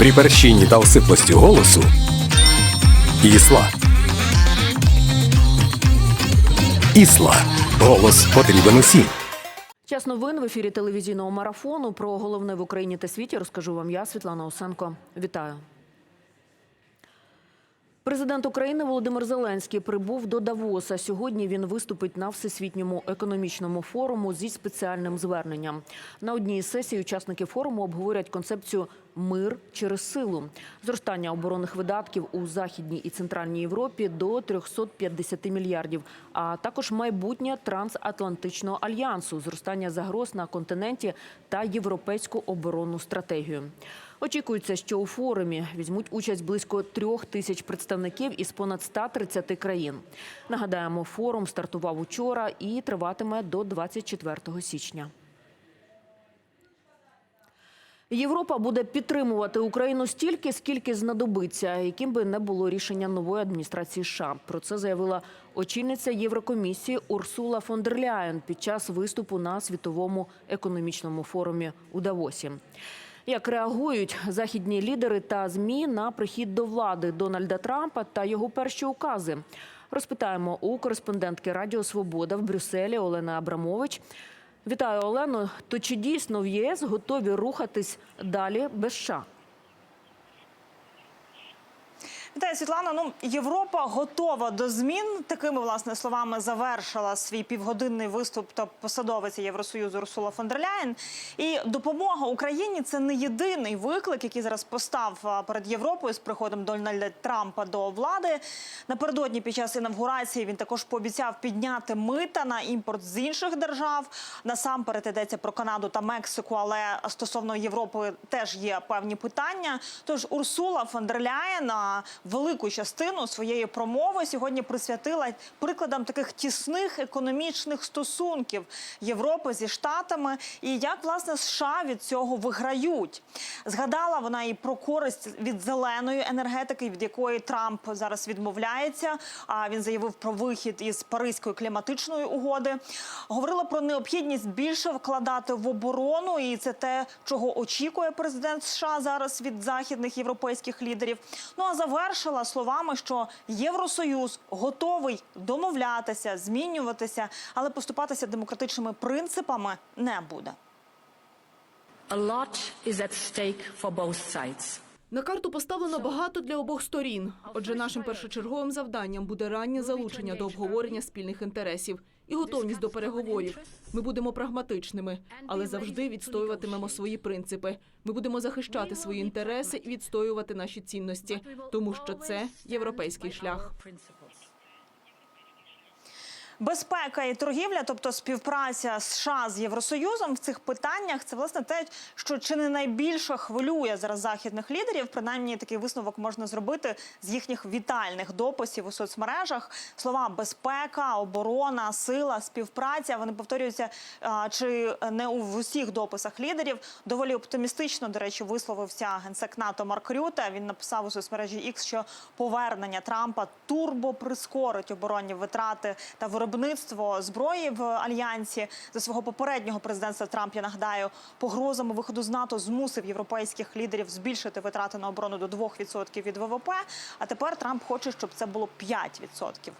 При перщині та осиплості голосу Ісла. Ісла. Голос потрібен усім. Час новин в ефірі телевізійного марафону. Про головне в Україні та світі розкажу вам я, Світлана Осенко. Вітаю. Президент України Володимир Зеленський прибув до Давоса. Сьогодні він виступить на всесвітньому економічному форуму зі спеціальним зверненням. На одній із сесій учасники форуму обговорять концепцію мир через силу, зростання оборонних видатків у західній і центральній Європі до 350 мільярдів, а також майбутнє трансатлантичного альянсу, зростання загроз на континенті та європейську оборонну стратегію. Очікується, що у форумі візьмуть участь близько трьох тисяч представників із понад 130 країн. Нагадаємо, форум стартував учора і триватиме до 24 січня. Європа буде підтримувати Україну стільки, скільки знадобиться, яким би не було рішення нової адміністрації США. Про це заявила очільниця Єврокомісії Урсула фон дер Ляєн під час виступу на світовому економічному форумі у Давосі. Як реагують західні лідери та змі на прихід до влади Дональда Трампа та його перші укази? Розпитаємо у кореспондентки Радіо Свобода в Брюсселі Олени Абрамович. Вітаю, Олено. То чи дійсно в ЄС готові рухатись далі без США? Вітаю, Світлана. Ну Європа готова до змін. Такими власне словами завершила свій півгодинний виступ та посадовиця Євросоюзу Урсула фон дер Ляєн. І допомога Україні це не єдиний виклик, який зараз постав перед Європою з приходом Дональда Трампа до влади. Напередодні під час інавгурації він також пообіцяв підняти мита на імпорт з інших держав. Насамперед йдеться про Канаду та Мексику, але стосовно Європи теж є певні питання. Тож Урсула фон дер Ляєн велику частину своєї промови сьогодні присвятила прикладам таких тісних економічних стосунків Європи зі штатами і як власне США від цього виграють. Згадала вона і про користь від зеленої енергетики, від якої Трамп зараз відмовляється. А він заявив про вихід із Паризької кліматичної угоди. Говорила про необхідність більше вкладати в оборону, і це те, чого очікує президент США зараз від західних європейських лідерів. Ну а завершила словами, що Євросоюз готовий домовлятися, змінюватися, але поступатися демократичними принципами не буде. A lot is at stake for both sides. На карту поставлено багато для обох сторін. Отже, нашим першочерговим завданням буде раннє залучення до обговорення спільних інтересів і готовність до переговорів. Ми будемо прагматичними, але завжди відстоюватимемо свої принципи. Ми будемо захищати свої інтереси і відстоювати наші цінності, тому що це європейський шлях. Безпека і торгівля, тобто співпраця США з Євросоюзом в цих питаннях, це власне те, що чи не найбільше хвилює зараз західних лідерів. Принаймні такий висновок можна зробити з їхніх вітальних дописів у соцмережах. Слова безпека, оборона, сила, співпраця. Вони повторюються чи не у в усіх дописах лідерів. Доволі оптимістично, до речі, висловився генсек НАТО Марк Рюте. Він написав у соцмережі X, що повернення Трампа турбо прискорить оборонні витрати та виробництво зброї в альянсі за свого попереднього президентства Трамп, я нагадаю, погрозами виходу з НАТО змусив європейських лідерів збільшити витрати на оборону до 2% від ВВП. А тепер Трамп хоче, щоб це було 5%.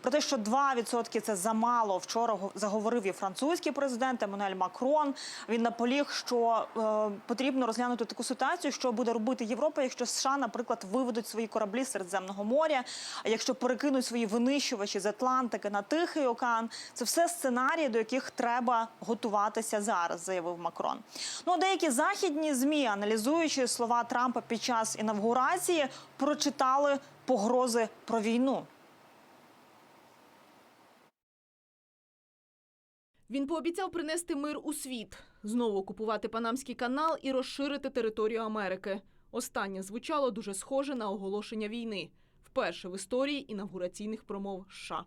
Про те, що 2% – це замало. Вчора заговорив і французький президент Еммануель Макрон. Він наполіг, що е, потрібно розглянути таку ситуацію, що буде робити Європа, якщо США, наприклад, виведуть свої кораблі з Середземного моря, якщо перекинуть свої винищувачі з Атлантики на Тихий океан. Це все сценарії, до яких треба готуватися зараз, заявив Макрон. Ну деякі західні змі, аналізуючи слова Трампа під час інавгурації, прочитали погрози про війну. Він пообіцяв принести мир у світ, знову окупувати Панамський канал і розширити територію Америки. Останнє звучало дуже схоже на оголошення війни, вперше в історії інавгураційних промов США.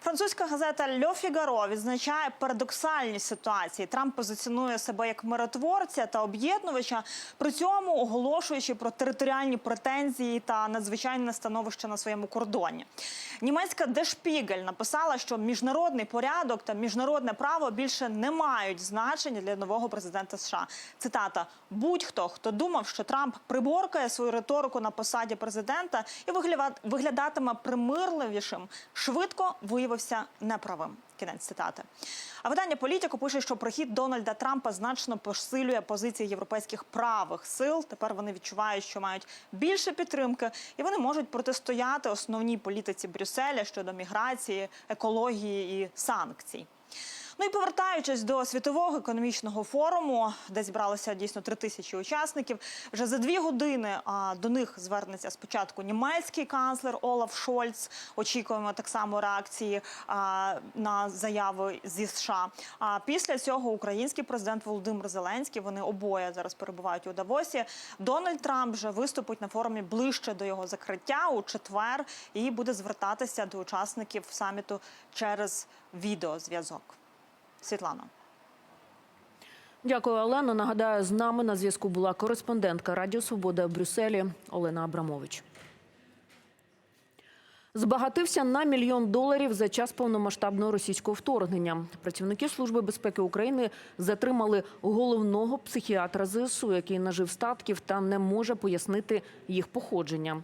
Французька газета «Льо Фігаро» відзначає парадоксальність ситуації. Трамп позиціонує себе як миротворця та об'єднувача, при цьому оголошуючи про територіальні претензії та надзвичайне становище на своєму кордоні. Німецька Дешпігель написала, що міжнародний порядок та міжнародне право більше не мають значення для нового президента США. Цитата: будь-хто, хто думав, що Трамп приборкає свою риторику на посаді президента і вигля- виглядатиме примирливішим, швидко виявився неправим. Кінець цитати. А видання політику пише, що прихід Дональда Трампа значно посилює позиції європейських правих сил. Тепер вони відчувають, що мають більше підтримки, і вони можуть протистояти основній політиці Брюсселя щодо міграції, екології і санкцій. Ну і повертаючись до світового економічного форуму, де зібралося дійсно три тисячі учасників. Вже за дві години а, до них звернеться спочатку німецький канцлер Олаф Шольц. Очікуємо так само реакції а, на заяви зі США. А після цього український президент Володимир Зеленський. Вони обоє зараз перебувають у Давосі. Дональд Трамп вже виступить на форумі ближче до його закриття у четвер і буде звертатися до учасників саміту через відеозв'язок. Світлана. Дякую, Олено. Нагадаю, з нами на зв'язку була кореспондентка Радіо Свобода в Брюсселі Олена Абрамович. Збагатився на мільйон доларів за час повномасштабного російського вторгнення. Працівники Служби безпеки України затримали головного психіатра ЗСУ, який нажив статків та не може пояснити їх походження.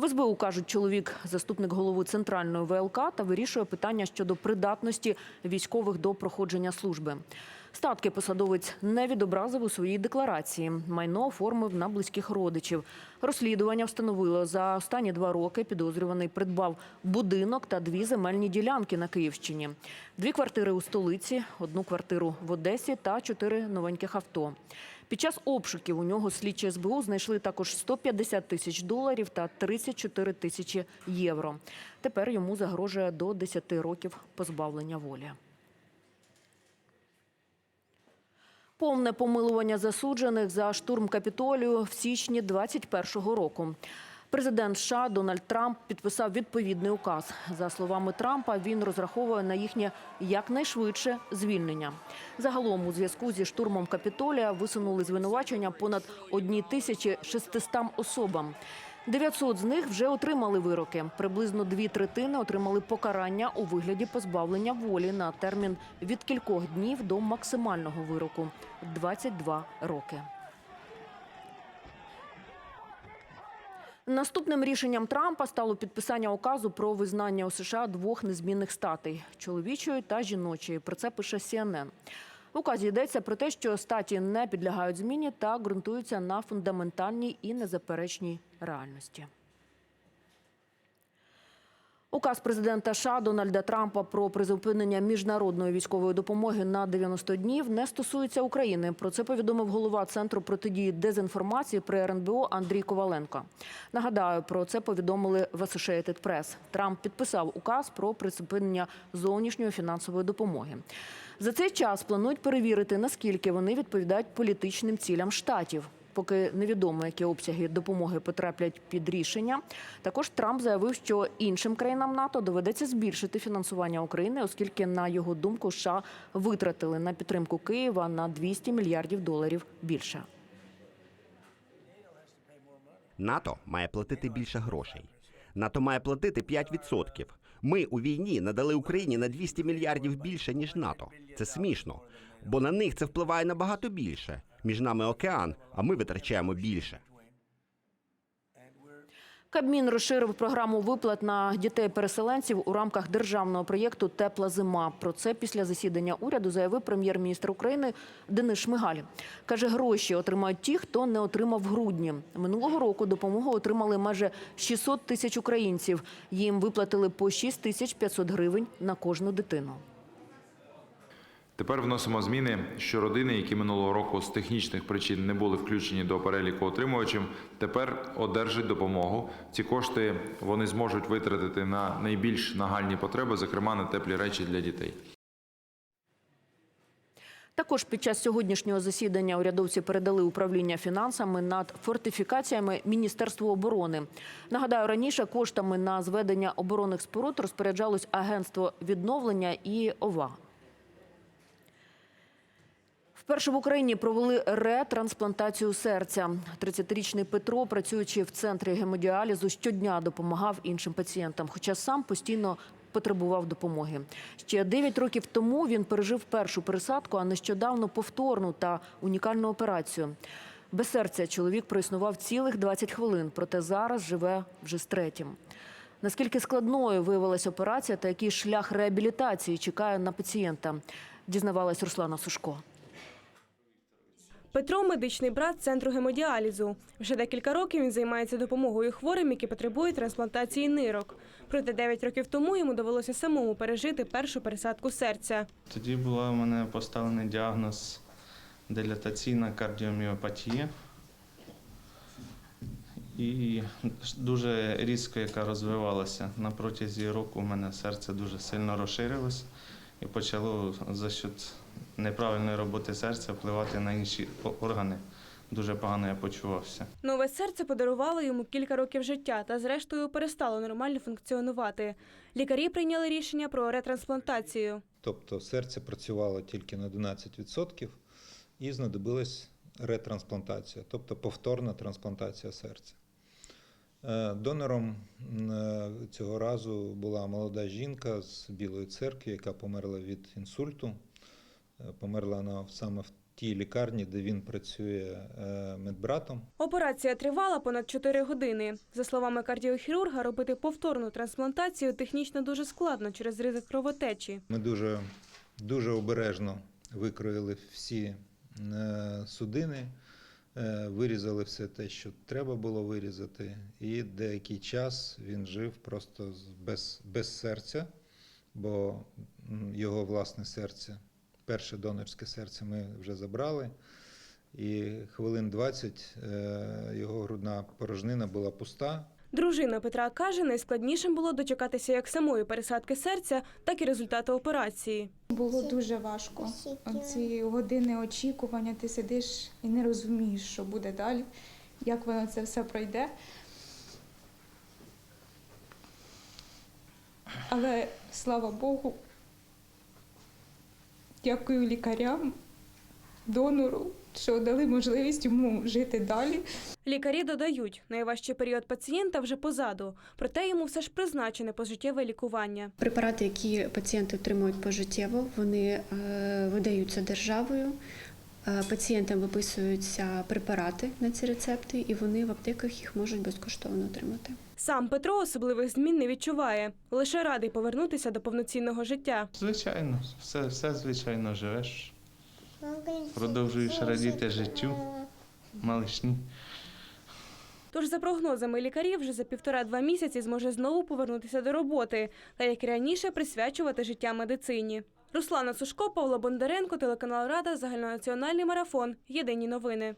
В СБУ кажуть, чоловік заступник голови центральної ВЛК та вирішує питання щодо придатності військових до проходження служби. Статки посадовець не відобразив у своїй декларації. Майно оформив на близьких родичів. Розслідування встановило за останні два роки. Підозрюваний придбав будинок та дві земельні ділянки на Київщині, дві квартири у столиці, одну квартиру в Одесі та чотири новеньких авто. Під час обшуків у нього слідчі СБУ знайшли також 150 тисяч доларів та 34 тисячі євро. Тепер йому загрожує до 10 років позбавлення волі. Повне помилування засуджених за штурм Капітолію в січні 2021 року. Президент США Дональд Трамп підписав відповідний указ. За словами Трампа, він розраховує на їхнє якнайшвидше звільнення. Загалом у зв'язку зі штурмом Капітолія висунули звинувачення понад 1600 особам. 900 з них вже отримали вироки. Приблизно дві третини отримали покарання у вигляді позбавлення волі на термін від кількох днів до максимального вироку 22 роки. Наступним рішенням Трампа стало підписання указу про визнання у США двох незмінних статей чоловічої та жіночої. Про це пише CNN. В указі йдеться про те, що статі не підлягають зміні та ґрунтуються на фундаментальній і незаперечній реальності. Указ президента США Дональда Трампа про призупинення міжнародної військової допомоги на 90 днів не стосується України. Про це повідомив голова центру протидії дезінформації при РНБО Андрій Коваленко. Нагадаю, про це повідомили в Associated Press. Трамп підписав указ про призупинення зовнішньої фінансової допомоги. За цей час планують перевірити, наскільки вони відповідають політичним цілям штатів. Поки невідомо, які обсяги допомоги потраплять під рішення. Також Трамп заявив, що іншим країнам НАТО доведеться збільшити фінансування України, оскільки, на його думку, США витратили на підтримку Києва на 200 мільярдів доларів більше. НАТО має платити більше грошей. НАТО має платити 5%. Ми у війні надали Україні на 200 мільярдів більше, ніж НАТО. Це смішно, бо на них це впливає набагато більше. Між нами океан, а ми витрачаємо більше. Кабмін розширив програму виплат на дітей-переселенців у рамках державного проєкту Тепла зима. Про це після засідання уряду заявив прем'єр-міністр України Денис Шмигаль. Каже, гроші отримають ті, хто не отримав в грудні. Минулого року допомогу отримали майже 600 тисяч українців. Їм виплатили по 6 тисяч 500 гривень на кожну дитину. Тепер вносимо зміни, що родини, які минулого року з технічних причин не були включені до переліку отримувачів, тепер одержать допомогу. Ці кошти вони зможуть витратити на найбільш нагальні потреби, зокрема на теплі речі для дітей. Також під час сьогоднішнього засідання урядовці передали управління фінансами над фортифікаціями Міністерству оборони. Нагадаю, раніше коштами на зведення оборонних споруд розпоряджалось агентство відновлення і ОВА. Вперше в Україні провели ретрансплантацію серця. 30-річний Петро, працюючи в центрі гемодіалізу, щодня допомагав іншим пацієнтам, хоча сам постійно потребував допомоги. Ще 9 років тому він пережив першу пересадку, а нещодавно повторну та унікальну операцію. Без серця чоловік проіснував цілих 20 хвилин, проте зараз живе вже з третім. Наскільки складною виявилася операція та який шлях реабілітації чекає на пацієнта, дізнавалась Руслана Сушко. Петро медичний брат центру гемодіалізу. Вже декілька років він займається допомогою хворим, які потребують трансплантації нирок. Проте 9 років тому йому довелося самому пережити першу пересадку серця. Тоді була у мене поставлений діагноз дилатаційна кардіоміопатія. І дуже різко, яка розвивалася. На протязі року у мене серце дуже сильно розширилось і почало за счет неправильної роботи серця впливати на інші органи. Дуже погано я почувався. Нове серце подарувало йому кілька років життя та, зрештою, перестало нормально функціонувати. Лікарі прийняли рішення про ретрансплантацію. Тобто серце працювало тільки на 11% і знадобилась ретрансплантація, тобто повторна трансплантація серця. Е, Донором е, цього разу була молода жінка з Білої церкви, яка померла від інсульту. Померла вона саме в тій лікарні, де він працює е, медбратом. Операція тривала понад 4 години. За словами кардіохірурга, робити повторну трансплантацію технічно дуже складно через ризик кровотечі. Ми дуже, дуже обережно викроїли всі е, судини, е, вирізали все те, що треба було вирізати, і деякий час він жив просто без, без серця, бо його власне серце, перше донорське серце ми вже забрали. І хвилин 20 е, його грудна порожнина була пуста, Дружина Петра каже, найскладнішим було дочекатися як самої пересадки серця, так і результату операції. Було дуже важко. Ці години очікування, ти сидиш і не розумієш, що буде далі, як воно це все пройде. Але слава Богу, дякую лікарям, донору, що дали можливість йому жити далі. Лікарі додають, найважчий період пацієнта вже позаду, проте йому все ж призначене пожиттєве лікування. Препарати, які пацієнти отримують пожиттєво, вони е, видаються державою. Е, Пацієнтам виписуються препарати на ці рецепти, і вони в аптеках їх можуть безкоштовно отримати. Сам Петро особливих змін не відчуває, лише радий повернутися до повноцінного життя. Звичайно, все, все звичайно живеш. Продовжуєш радіти життю, малишні. Тож, за прогнозами лікарів, вже за півтора-два місяці зможе знову повернутися до роботи та як і раніше присвячувати життя медицині. Руслана Сушко, Павло Бондаренко, телеканал Рада, загальнонаціональний марафон. Єдині новини.